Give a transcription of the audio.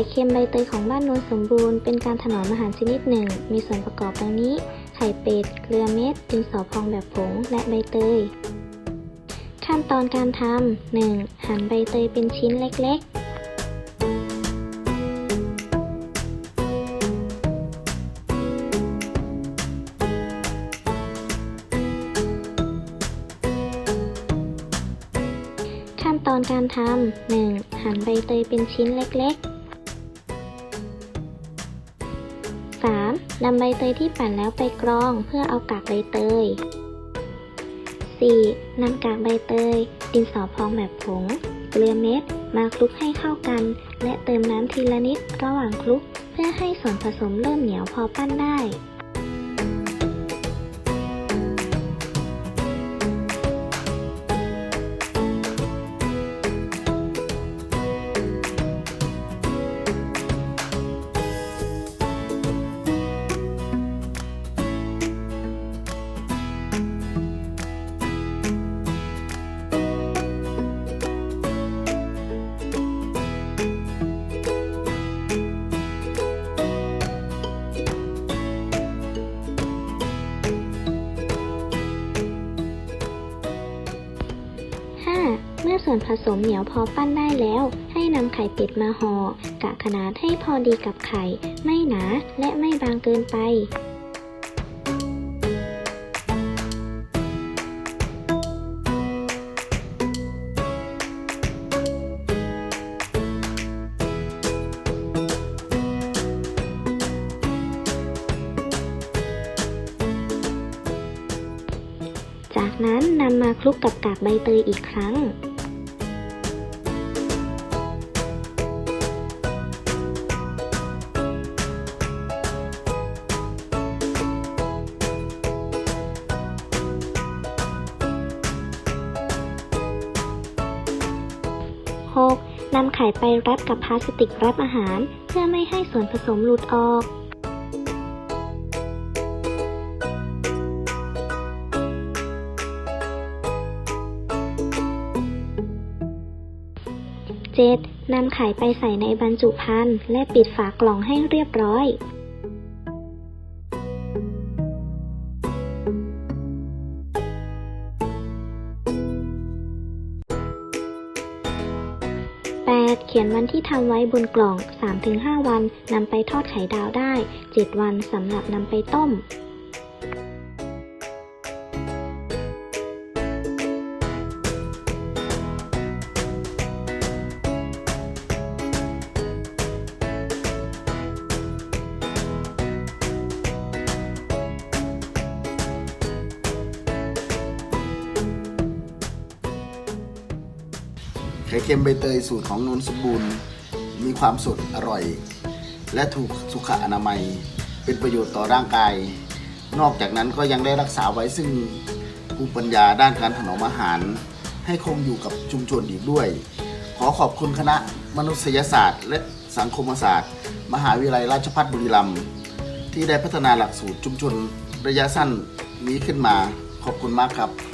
ข่เค็มใบเตยของบ้านโนนสมบูรณ์เป็นการถนอมอาหารชนิดหนึ่ง มีส่วนประกอบดังนี้ ไข่เป็ด เกลือเม็ด ดินสอพองแบบผง และใบเตย ขั้นตอนการทำ 1. หั่นใบเตยเป็นชิ้นเล็ก ๆขั้นตอนการทำ 1. หั่นใบเตยเป็นชิ้นเล็ก ๆ นำใบเตยที่ปั่นแล้วไปกรองเพื่อเอากากใบเตย 4. นำกากใบเตย ดินสอพองแบบผง เกลือเม็ด มาคลุกให้เข้ากัน และเติมน้ำทีละนิดระหว่างคลุก เพื่อให้ส่วนผสมเริ่มเหนียวพอปั้นได้ เมื่อส่วนผสมเหนียวพอปั้นได้แล้ว ให้นำไข่เป็ดมาห่อกะขนาดให้พอดีกับไข่ ไม่หนาและไม่บางเกินไปจากนั้นนำมาคลุกกับกากใบเตยอีกครั้ง 6. นำไข่ไปแรปกับพลาสติกแรปอาหาร เพื่อไม่ให้ส่วนผสมหลุดออก 7. นำไข่ไปใส่ในบรรจุภัณฑ์และปิดฝากล่องให้เรียบร้อย 8. เขียนวันที่ทำไว้บนกล่อง 3-5 วันนำไปทอดไข่ดาวได้ 7 วันสำหรับนำไปต้ม ไข่เค็มใบเตยสูตรของนนสมบูรณ์ มีความสดอร่อย และถูกสุขอนามัย เป็นประโยชน์ต่อร่างกาย นอกจากนั้นก็ยังได้รักษาไว้ซึ่งภูมิปัญญาด้านการถนอมอาหาร ให้คงอยู่กับชุมชนอีกด้วย ขอขอบคุณคณะมนุษยศาสตร์ และสังคมศาสตร์ มหาวิทยาลัยราชภัฏบุรีรัมย์ที่ได้พัฒนาหลักสูตรชุมชนระยะสั้นนี้ขึ้นมาขอบคุณมากครับ